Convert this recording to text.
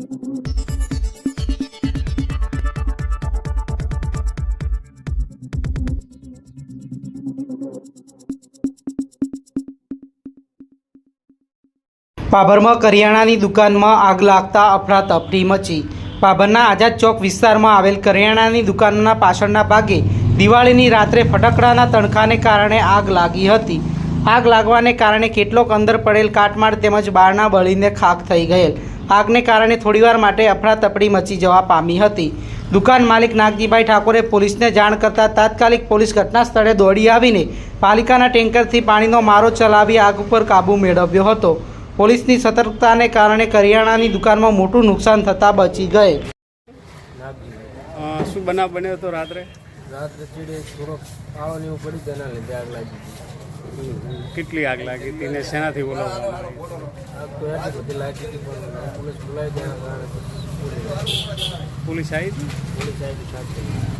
પાભરમાં કરિયાણાની દુકાનમાં આગ લાગતા અફરાતફરી મચી. પાભરના આઝાદ ચોક વિસ્તારમાં આવેલ કરિયાણાની દુકાનના પાછળના ભાગે દિવાળીની રાત્રે ફટકડાના તણખાને કારણે આગ લાગી હતી. આગ લાગવાને કારણે કેટલોક અંદર પડેલ કાટમાળ તેમજ બારણા બળીને ખાખ થઈ ગયેલ. આગને કારણે થોડીવાર માટે અફડાતફડી મચી જવા પામી હતી. દુકાન માલિક નાગજીભાઈ ઠાકોરે પોલીસને જાણ કરતાં તાત્કાલિક પોલીસ ઘટના સ્થળે દોડી આવીને પાલિકાના ટેન્કરથી પાણીનો મારો ચલાવી આગ ઉપર કાબૂ મેળવ્યો હતો. પોલીસની સતર્કતાને કારણે કરિયાણાની દુકાનમાં મોટું નુકસાન થતાં બચી ગઈ શું બનાવ બન્યો હતો રાત્રે? રાત્રે ચીડે થોડોક એવું પડી તેના લીધે આગ લાગી કેટલી આગ લાગી હતી ને શેનાથી બોલાવવામાં પોલીસ આવી હતી?